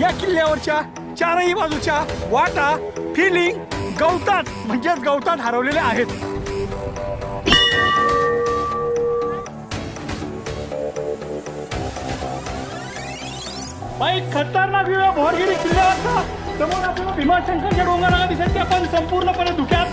या किल्ल्यावरच्या चारही बाजूच्या वाटा फिलिंग गवतात म्हणजेच गवतात हरवलेल्या आहेत. बाई खतरनाक व्ह्यू भोरगिरी किल्ल्यावरचा. समोर आपल्याला भीमाशंकरच्या डोंगराला दिसत ते आपण संपूर्णपणे धुक्यात.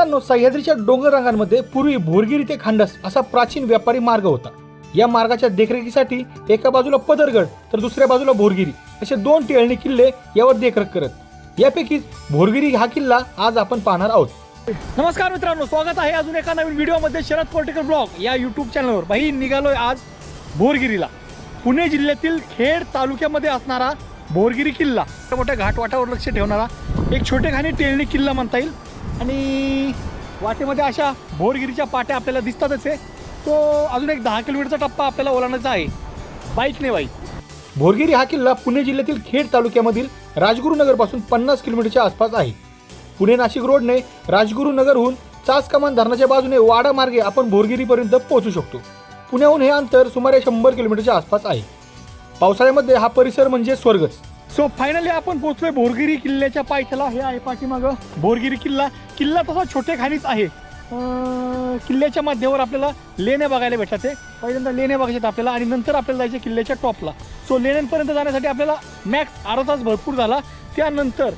मित्रांनो सह्याद्रीच्या डोंगर रांगांमध्ये पूर्वी भोरगिरी ते खांडस असा प्राचीन व्यापारी मार्ग होता. या मार्गाच्या देखरेखीसाठी एका बाजूला पदरगड तर दुसऱ्या बाजूला भोरगिरी असे दोन टेळणी किल्ले यावर देखरेख करत. यापैकीच भोरगिरी हा किल्ला आज आपण पाहणार आहोत. नमस्कार मित्रांनो स्वागत आहे अजून एका नवीन व्हिडिओमध्ये शरद पोर्टिकल ब्लॉग या युट्यूब चॅनलवर बाई निघालोय आज भोरगिरीला. पुणे जिल्ह्यातील खेड तालुक्यामध्ये असणारा भोरगिरी किल्ला. मोठ्या मोठ्या घाटवाटावर लक्ष ठेवणारा एक छोटेखानी टेळणी किल्ला म्हणता येईल. आणि वाटेमध्ये अशा भोरगिरीच्या पाट्या आपल्याला दिसतातच आहे तो अजून एक दहा किलोमीटरचा टप्पा आपल्याला ओलांडायचा आहे. बाईकने बाईक भोरगिरी हा किल्ला पुणे जिल्ह्यातील खेड तालुक्यामधील राजगुरुनगरपासून पन्नास किलोमीटरच्या आसपास आहे. पुणे नाशिक रोडने राजगुरुनगरहून चास कमान धरणाच्या बाजूने वाडा मार्गे आपण भोरगिरीपर्यंत पोहोचू शकतो. पुण्याहून हे अंतर सुमारे शंभर किलोमीटरच्या आसपास आहे. पावसाळ्यामध्ये हा परिसर म्हणजे स्वर्गच. सो फायनली आपण पोहोचलोय भोरगिरी किल्ल्याच्या पायथ्याला. हे आहे पाठीमागं. भोरगिरी किल्ला. किल्ला तसा छोटे खाणीच आहे. किल्ल्याच्या मध्यावर आपल्याला लेण्या बघायला भेटतात ते. पहिल्यांदा लेण्या बघायच्यात आपल्याला आणि नंतर आपल्याला जायचे किल्ल्याच्या टॉपला. सो लेण्यांपर्यंत जाण्यासाठी आपल्याला मॅक्स अर्धा तास भरपूर झाला. त्यानंतर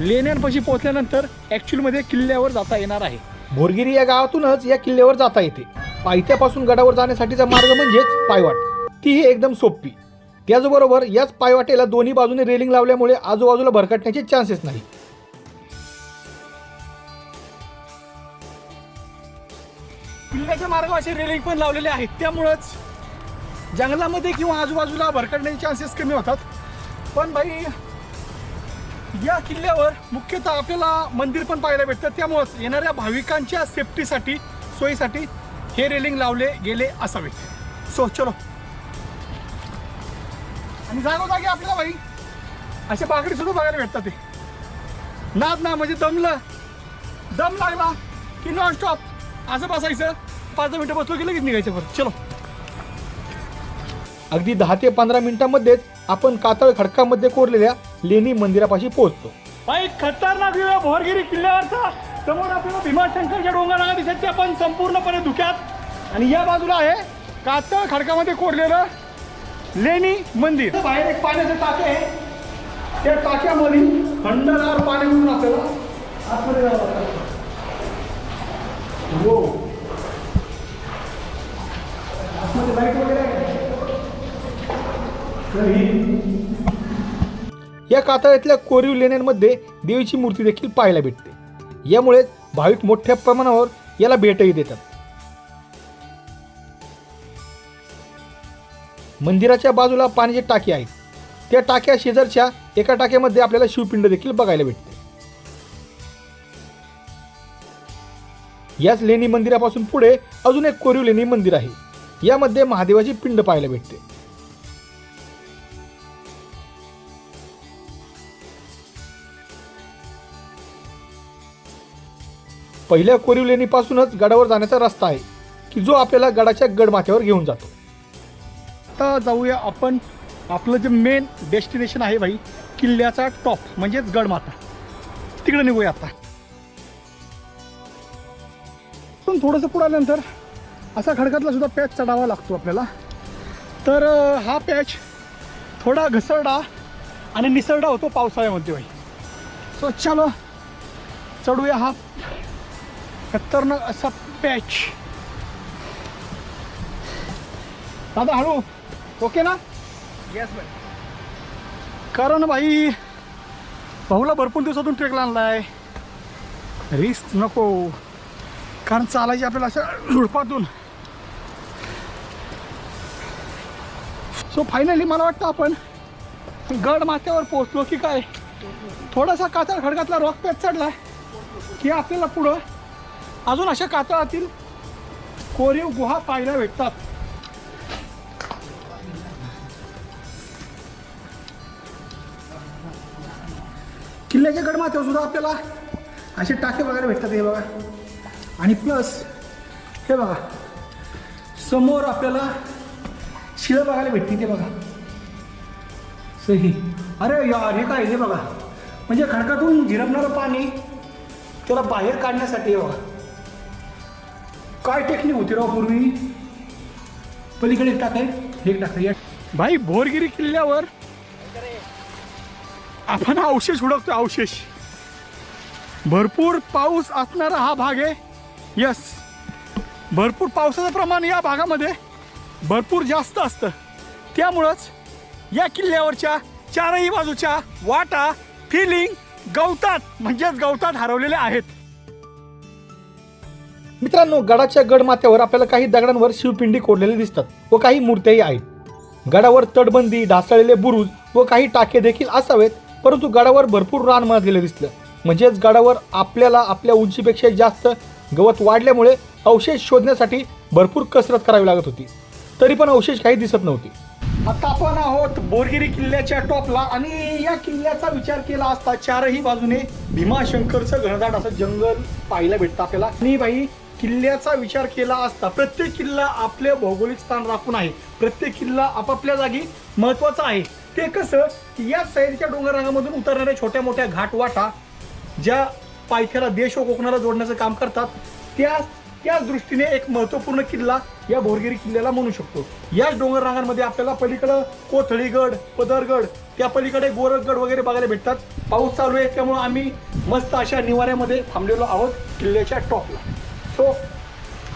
लेण्यांपाशी पोहोचल्यानंतर ॲक्च्युअलमध्ये किल्ल्यावर जाता येणार आहे. भोरगिरी या गावातूनच या किल्ल्यावर जाता येते. पायथ्यापासून गडावर जाण्यासाठीचा मार्ग म्हणजेच पायवाट. ती ही एकदम सोपी. त्याचबरोबर याच पायवाटेला दोन्ही बाजूने रेलिंग लावल्यामुळे आजूबाजूला भरकटण्याचे चान्सेस नाही. किल्ल्याच्या मार्गावर रेलिंग पण लावलेले आहेत त्यामुळंच जंगलामध्ये किंवा आजूबाजूला भरकटण्याचे चान्सेस कमी होतात. पण भाई या किल्ल्यावर मुख्यतः आपल्याला मंदिर पण पाहायला भेटतं. त्यामुळंच येणाऱ्या भाविकांच्या सेफ्टीसाठी सोयीसाठी हे रेलिंग लावले गेले असावे. सो चलो. जागोजागी आपल्याला भाई असे बाकडी सुद्धा बघायला भेटतात ते. नाद ना म्हणजे दमलं. दम लागला की नॉन स्टॉप असं बसायचं. पाच दहा मिनिटं बसलो की लगेच निघायचं परत. चलो. अगदी दहा ते पंधरा मिनिटांमध्येच आपण कातळ खडकामध्ये कोरलेल्या लेणी मंदिरापाशी पोहोचतो. भाई खतरनाक आहे भोरगिरी किल्ल्यावरचा. समोर आपल्याला भीमाशंकरच्या डोंगराला दिसत ते आपण संपूर्णपणे धुक्यात. आणि या बाजूला आहे कातळ खडकामध्ये कोरलेलं लेणी मंदिर. बाहेर एक पाण्याचं टाके आहे. त्या टाक्यामध्ये थंडगार पाणी म्हणून आपल्याला आतमध्ये जावं लागतं. हो. आतमध्ये लाइट वगैरे आहे का? तर. ही या कातळ्यातल्या कोरीव लेण्यांमध्ये देवीची मूर्ती देखील पाहायला भेटते. यामुळेच भाविक मोठ्या प्रमाणावर याला भेटही देतात. मंदिराच्या बाजूला पाण्याची टाकी आहेत त्या टाक्या शेजारच्या एका टाक्यामध्ये आपल्याला शिवपिंड देखील बघायला भेटते. याच लेणी मंदिरापासून पुढे अजून एक कोरीव लेणी मंदिर आहे. यामध्ये महादेवाची पिंड पाहायला भेटते. पहिल्या कोरीव लेणीपासूनच गडावर जाण्याचा रस्ता आहे की जो आपल्याला गडाच्या गडमाथ्यावर घेऊन जातो. आता जाऊया आपण आपलं जे मेन डेस्टिनेशन आहे भाई किल्ल्याचा टॉप म्हणजेच गडमाथा तिकडे निघूया आता. पण थोडंसं पुढे आल्यानंतर असा खडकातला सुद्धा पॅच चढावा लागतो आपल्याला. तर हा पॅच थोडा घसरडा आणि निसरडा होतो पावसाळ्यामध्ये भाई. सो चलो चढूया हा खतरनाक असा पॅच दादा हळू. ओके ना? येस बाय कारण भाई भाऊला भरपूर दिवसातून ट्रेकला आणलाय. रिस्क नको. कारण चालायची आपल्याला असं झुडपातून. सो फायनली मला वाटतं आपण गड माथ्यावर पोहोचलो की काय? थोडासा कातळ खडकातला रॉक पॅच चढला की आपल्याला पुढं अजून अशा कातळातील कोरीव गुहा पाहायला भेटतात. किल्ल्याच्या गडमाथ्यावर सुद्धा आपल्याला असे टाके बघायला भेटतात हे बघा. आणि प्लस हे बघा समोर आपल्याला शिळं बघायला भेटते ते बघा. सही. अरे यार हे काय हे बघा. म्हणजे खडकातून झिरपणारं पाणी त्याला बाहेर काढण्यासाठी हे बघा. काय टेक्निक होती राव पूर्वी? पलीकडे एक टाक आहे हे एक टाकाय भाई भोरगिरी किल्ल्यावर आपण अवशेष हुडकतो अवशेष. भरपूर पाऊस असणारा हा भाग आहे. यस भरपूर पावसाचं प्रमाण या भागामध्ये भरपूर जास्त असतं. त्यामुळंच या किल्ल्यावरच्या चारही बाजूच्या वाटा फिलिंग गवतात म्हणजेच गवतात हरवलेले आहेत. मित्रांनो गडाच्या गडमाथ्यावर आपल्याला काही दगडांवर शिवपिंडी कोरलेले दिसतात व काही मूर्त्याही आहेत. गडावर तटबंदी ढासळलेले बुरुज व काही टाके देखील असावेत. परंतु गडावर भरपूर रान माजलेलं दिसलं. म्हणजेच गडावर आपल्याला आपल्या उंचीपेक्षा जास्त गवत वाढल्यामुळे अवशेष शोधण्यासाठी भरपूर कसरत करावी लागत होती. तरी पण अवशेष काही दिसत नव्हते. आता आपण आहोत बोरगिरी किल्ल्याच्या टॉपला आणि या किल्ल्याचा विचार केला असता चारही बाजूने भीमाशंकरचं घनदाट असं जंगल पाहायला भेटतं आपल्याला. आणि बाई किल्ल्याचा विचार केला असता प्रत्येक किल्ला आपले भौगोलिक स्थान राखून आहे. प्रत्येक किल्ला आपापल्या जागी महत्त्वाचा आहे. ते कसं की या सैरीच्या डोंगररांगामधून उतरणाऱ्या छोट्या मोठ्या घाटवाटा ज्या पायथ्याला देश व कोकणाला जोडण्याचं काम करतात त्या त्याच दृष्टीने एक महत्त्वपूर्ण किल्ला या भोरगिरी किल्ल्याला म्हणू शकतो. याच डोंगररांगांमध्ये आपल्याला पलीकडं कोथळीगड पदरगड त्या पलीकडे गोरखगड वगैरे बघायला भेटतात. पाऊस चालू आहे त्यामुळे आम्ही मस्त अशा निवाऱ्यामध्ये थांबलेलो आहोत किल्ल्याच्या टॉपला. सो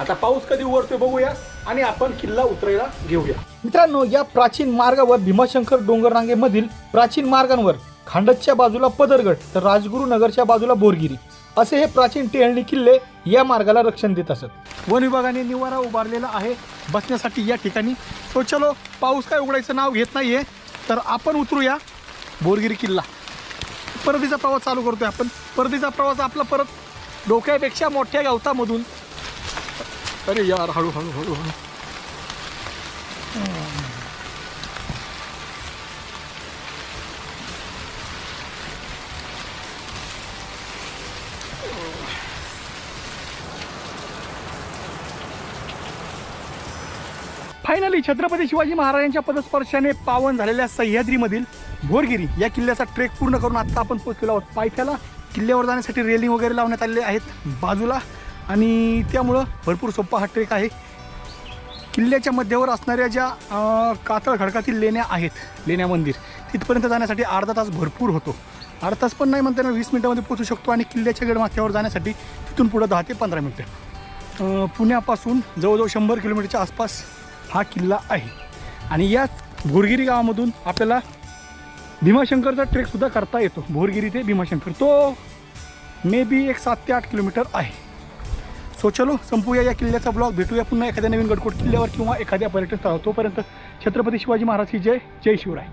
आता पाऊस कधी उघडतोय बघूया आणि आपण किल्ला उतरायला घेऊया. मित्रांनो या प्राचीन मार्गावर भीमाशंकर डोंगररांगेमधील प्राचीन मार्गांवर खांडतच्या बाजूला पदरगड तर राजगुरुनगरच्या बाजूला बोरगिरी. असे हे प्राचीन टेहळणी किल्ले या मार्गाला रक्षण देत असत. वन विभागाने निवारा उभारलेला आहे. बसण्यासाठी या ठिकाणी. तो चलो पाऊस काय उघडायचं नाव घेत नाहीये तर आपण उतरूया. बोरगिरी किल्ला. परतीचा प्रवास चालू करतोय आपण. परतीचा प्रवास आपला परत डोक्यापेक्षा मोठ्या गवतामधून अरे यार हळू हळू हळू हळू. फायनली छत्रपती शिवाजी महाराजांच्या पदस्पर्शाने पावन झालेल्या सह्याद्रीमधील भोरगिरी या किल्ल्याचा ट्रेक पूर्ण करून आत्ता आपण पोहोचलेलो आहोत. पायथ्याला किल्ल्यावर जाण्यासाठी रेलिंग वगैरे लावण्यात आलेले आहेत. बाजूला आणि त्यामुळं भरपूर सोपा हा ट्रेक आहे. किल्ल्याच्या मध्यावर असणाऱ्या ज्या कातळ खडकातील लेण्या आहेत लेण्या मंदिर तिथपर्यंत जाण्यासाठी अर्धा तास भरपूर होतो. अर्धा तास पण नाही म्हणताना वीस मिनटामध्ये पोचू शकतो आणि किल्ल्याच्या गडमाथ्यावर जाण्यासाठी तिथून पुढं दहा ते पंधरा मिनटं. पुण्यापासून जवळजवळ शंभर किलोमीटरच्या आसपास हा किल्ला आहे. आणि याच भोरगिरी गावामधून आपल्याला भीमाशंकरचा ट्रेकसुद्धा करता येतो. भोरगिरी ते भीमाशंकर. तो मे बी एक सात ते आठ किलोमीटर आहे. सो चलो संपूया या किल्ल्याचा ब्लॉग भेटूया पुन्हा एखाद्या नवीन गडकोट किल्ल्यावर किंवा एखाद्या पर्यटन स्थळावर तोपर्यंत छत्रपती शिवाजी महाराज की जय जय शिवराय.